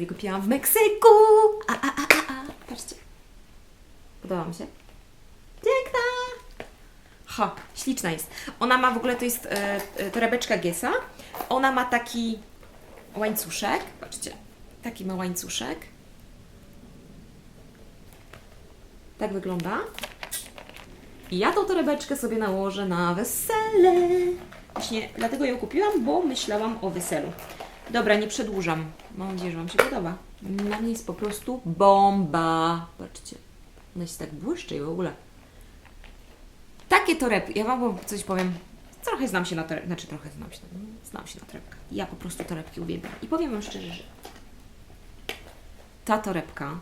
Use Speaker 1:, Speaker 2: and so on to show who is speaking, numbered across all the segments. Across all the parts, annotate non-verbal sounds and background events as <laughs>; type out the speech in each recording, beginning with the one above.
Speaker 1: sobie kupiłam w Meksyku. A, a, a, a, a. Patrzcie. Podoba mi się. Piękna! Ha, śliczna jest. Ona ma w ogóle, to jest e, e, torebeczka Giesa. Ona ma taki łańcuszek. Patrzcie, taki ma łańcuszek. Tak wygląda. I ja tą torebeczkę sobie nałożę na wesele. Właśnie dlatego ją kupiłam, bo myślałam o weselu. Dobra, nie przedłużam. Mam nadzieję, że Wam się podoba. Na mnie jest po prostu bomba. Patrzcie. Ona się tak błyszczy i w ogóle. Takie torebki. Ja Wam coś powiem. Trochę znam się na torebkach. Znaczy trochę znam się, znam się na torebkach. Ja po prostu torebki uwielbiam. I powiem Wam szczerze, że ta torebka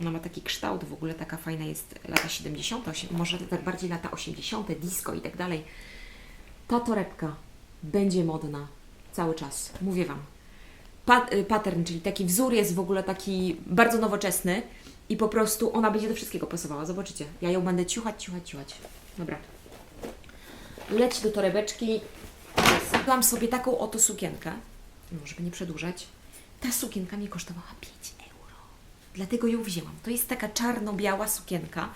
Speaker 1: ona ma taki kształt w ogóle, taka fajna jest lata 70., osie- może tak bardziej lata 80., disco i tak dalej. Ta torebka będzie modna cały czas, mówię Wam. Pa, y, pattern, czyli taki wzór jest w ogóle taki bardzo nowoczesny i po prostu ona będzie do wszystkiego pasowała. Zobaczycie, ja ją będę ciuchać, ciuchać, ciuchać. Dobra. Leć do torebeczki. Zrobiłam sobie taką oto sukienkę, no, żeby nie przedłużać. Ta sukienka mi kosztowała 5 euro. Dlatego ją wzięłam. To jest taka czarno-biała sukienka,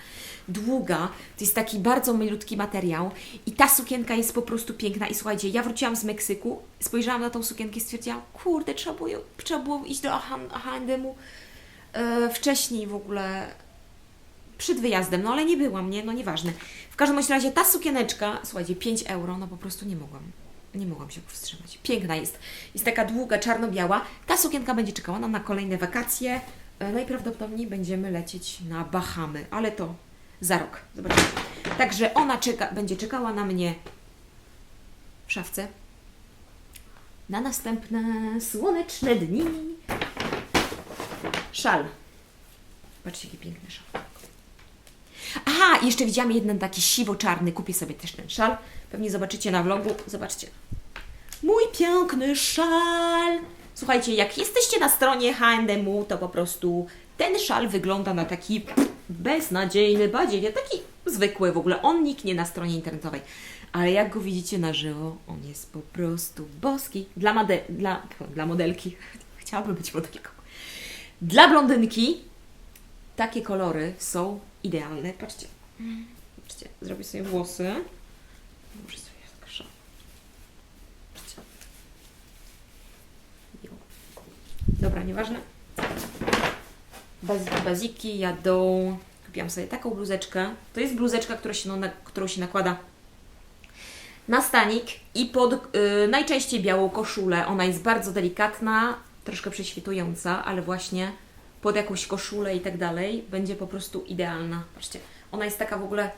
Speaker 1: długa, to jest taki bardzo milutki materiał i ta sukienka jest po prostu piękna. I słuchajcie, ja wróciłam z Meksyku, spojrzałam na tą sukienkę i stwierdziłam, kurde, trzeba było, trzeba było iść do H&M-u e, wcześniej w ogóle przed wyjazdem, no ale nie byłam, nie, no nieważne. W każdym razie ta sukieneczka, słuchajcie, 5 euro, no po prostu nie mogłam. Nie mogłam się powstrzymać. Piękna jest. Jest taka długa, czarno-biała. Ta sukienka będzie czekała na kolejne wakacje. E, Najprawdopodobniej będziemy lecieć na Bahamy, ale to za rok. Zobaczymy. Także ona czeka, będzie czekała na mnie w szafce na następne słoneczne dni. Szal. Patrzcie, jaki piękny szal. Aha, jeszcze widziałam jeden taki siwo-czarny. Kupię sobie też ten szal. Pewnie zobaczycie na vlogu. Zobaczcie. Mój piękny szal. Słuchajcie, jak jesteście na stronie H&M, to po prostu ten szal wygląda na taki beznadziejny badziewie, taki zwykły w ogóle. On niknie na stronie internetowej. Ale jak go widzicie na żywo, on jest po prostu boski. Dla, dla, dla modelki. <laughs> Chciałabym być modelką. Dla blondynki takie kolory są idealne. Patrzcie. Patrzcie, zrobię sobie włosy. Muszę sobie tak szał. Patrzcie. Jo. Dobra, nieważne. Baz, baziki jadą. Kupiłam sobie taką bluzeczkę. To jest bluzeczka, która się, no, na, którą się nakłada na stanik i pod y, najczęściej białą koszulę. Ona jest bardzo delikatna, troszkę prześwitująca, ale właśnie pod jakąś koszulę i tak dalej będzie po prostu idealna. Patrzcie, ona jest taka w ogóle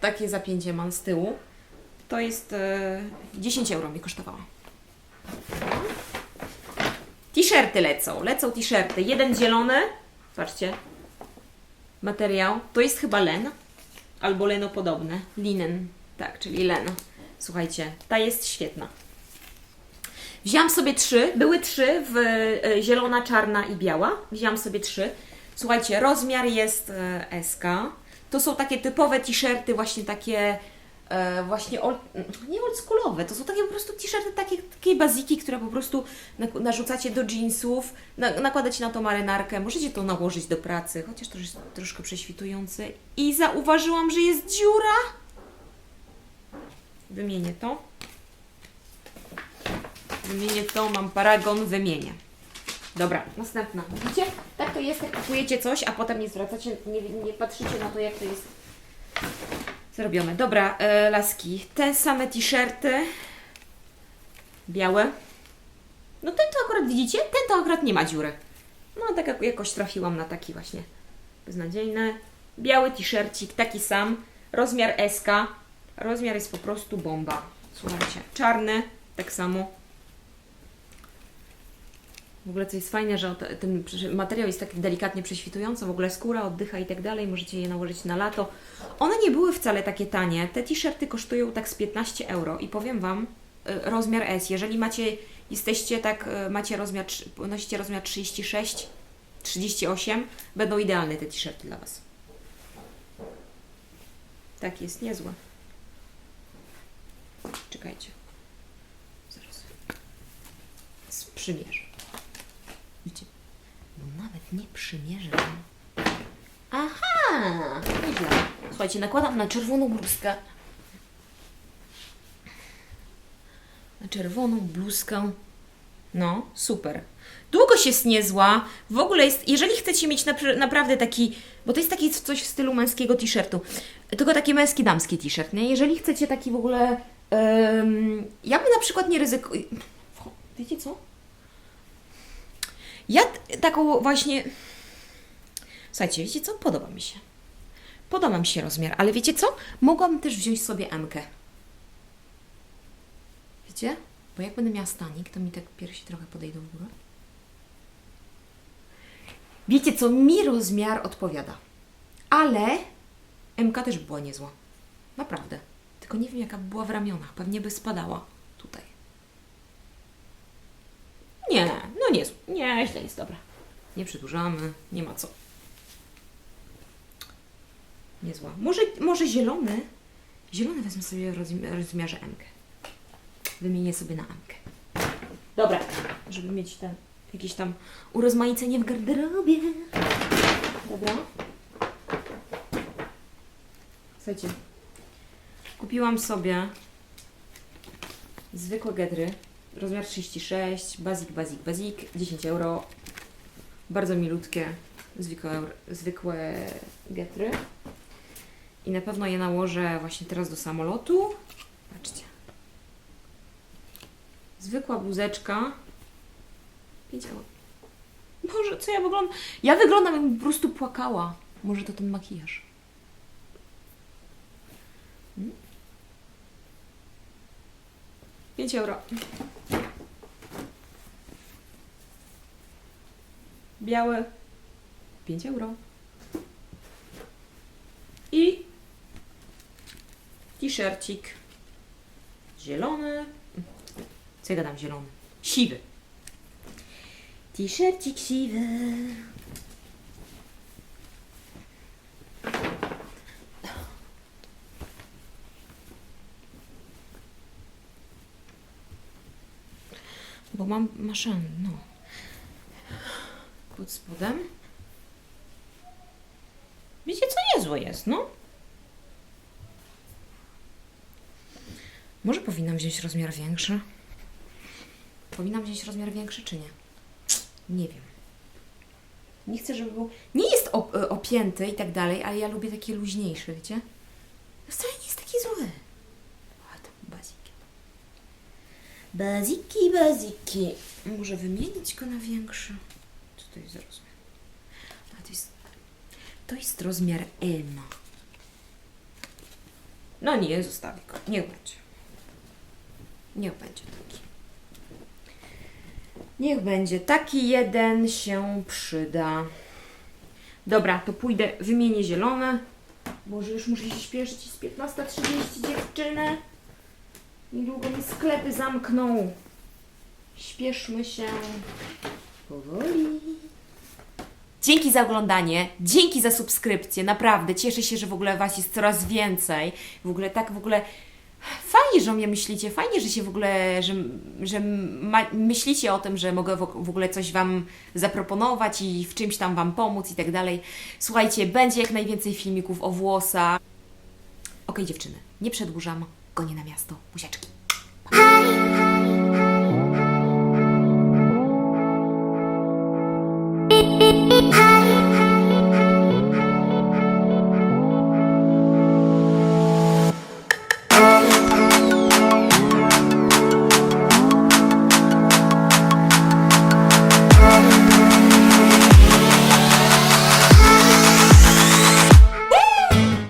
Speaker 1: takie zapięcie mam z tyłu. To jest y, 10 euro mi kosztowała. T-shirty lecą, lecą t-shirty. Jeden zielony, patrzcie, materiał, to jest chyba len, albo lenopodobne, linen, tak, czyli len. Słuchajcie, ta jest świetna. Wzięłam sobie trzy, były trzy w e, zielona, czarna i biała. Wzięłam sobie trzy. Słuchajcie, rozmiar jest e, SK. To są takie typowe t-shirty, właśnie takie właśnie old, nie oldschoolowe, to są takie po prostu t-shirty, takie, takie baziki, które po prostu narzucacie do jeansów, na, nakładacie na to marynarkę, możecie to nałożyć do pracy, chociaż to jest troszkę prześwitujące. I zauważyłam, że jest dziura. Wymienię to. Wymienię to, mam paragon, wymienię. Dobra, następna. Widzicie? Tak to jest, jak kupujecie coś, a potem nie zwracacie, nie, nie patrzycie na to, jak to jest zrobione. Dobra, e, laski. Te same t-shirty. Białe. No ten to akurat widzicie? Ten to akurat nie ma dziury. No tak jak- jakoś trafiłam na taki właśnie beznadziejny. Biały t-shircik, taki sam. Rozmiar SK. Rozmiar jest po prostu bomba. Słuchajcie, czarny, tak samo. W ogóle co jest fajne, że te- ten materiał jest tak delikatnie prześwitujący, w ogóle skóra oddycha i tak dalej, możecie je nałożyć na lato. One nie były wcale takie tanie. Te t-shirty kosztują tak z 15 euro i powiem Wam, y, rozmiar S, jeżeli macie, jesteście tak, y, macie rozmiar, nosicie rozmiar 36, 38, będą idealne te t-shirty dla Was. Tak jest, niezłe. Czekajcie. Zaraz. Sprzymierzę. Nie przymierzam. Aha! Nieźle. Słuchajcie, nakładam na czerwoną bluzkę. Na czerwoną bluzkę. No, super. Długość nie zła. W ogóle jest, jeżeli chcecie mieć napr- naprawdę taki, bo to jest taki coś w stylu męskiego t-shirtu, tylko taki męski, damski t-shirt, nie? Jeżeli chcecie taki w ogóle, em, ja bym na przykład nie ryzykował, wiecie co? Ja taką właśnie, słuchajcie, wiecie co? Podoba mi się. Podoba mi się rozmiar, ale wiecie co? Mogłabym też wziąć sobie M-kę. Wiecie? Bo jak będę miała stanik, to mi tak piersi trochę podejdą w górę. Wiecie co? Mi rozmiar odpowiada. Ale MK też była niezła. Naprawdę. Tylko nie wiem, jaka by była w ramionach. Pewnie by spadała tutaj. Nie, no nie, nie, źle jest, dobra. Nie przedłużamy, nie ma co. Niezła. Może, może zielony? Zielony wezmę sobie w rozmi- rozmiarze M. Wymienię sobie na Amkę. Dobra, żeby mieć ten jakieś tam urozmaicenie w garderobie. Dobra. Słuchajcie, kupiłam sobie zwykłe gedry, rozmiar 36, basic, basic, basic, 10 euro. Bardzo milutkie, zwykłe, zwykłe getry. I na pewno je nałożę właśnie teraz do samolotu. Patrzcie. Zwykła bluzeczka. 5 euro. Boże, co ja wyglądam? Ja wyglądam jakbym po prostu płakała. Może to ten makijaż. Mm. 5 euro. Biały. 5 euro. I t-shircik. Zielony. Co ja gadam zielony? Siwy. T-shircik siwy. Bo mam maszynę, no. Pod spodem. Wiecie co niezłe jest, no? Może powinnam wziąć rozmiar większy? Powinnam wziąć rozmiar większy, czy nie? Nie wiem. Nie chcę, żeby był... Nie jest op- e, opięty i tak dalej, ale ja lubię takie luźniejsze, wiecie? No wcale nie jest taki zły. A to baziki. Baziki, baziki. Może wymienić go na większy? Co to jest rozmiar? To jest... To jest rozmiar M. No nie, zostawię go. Niech będzie. Niech będzie taki. Niech będzie. Taki jeden się przyda. Dobra, to pójdę, wymienię zielone. Boże, już muszę się śpieszyć. Jest 15.30 dziewczyny. Niedługo mi sklepy zamkną. Śpieszmy się. Powoli. Dzięki za oglądanie, dzięki za subskrypcję, naprawdę cieszę się, że w ogóle Was jest coraz więcej. W ogóle tak w ogóle fajnie, że o mnie myślicie, fajnie, że się w ogóle, że, że ma, myślicie o tym, że mogę w, ogóle coś Wam zaproponować i w czymś tam Wam pomóc i tak dalej. Słuchajcie, będzie jak najwięcej filmików o włosach. Okej dziewczyny, nie przedłużam, gonię na miasto. Buziaczki.
Speaker 2: Hej,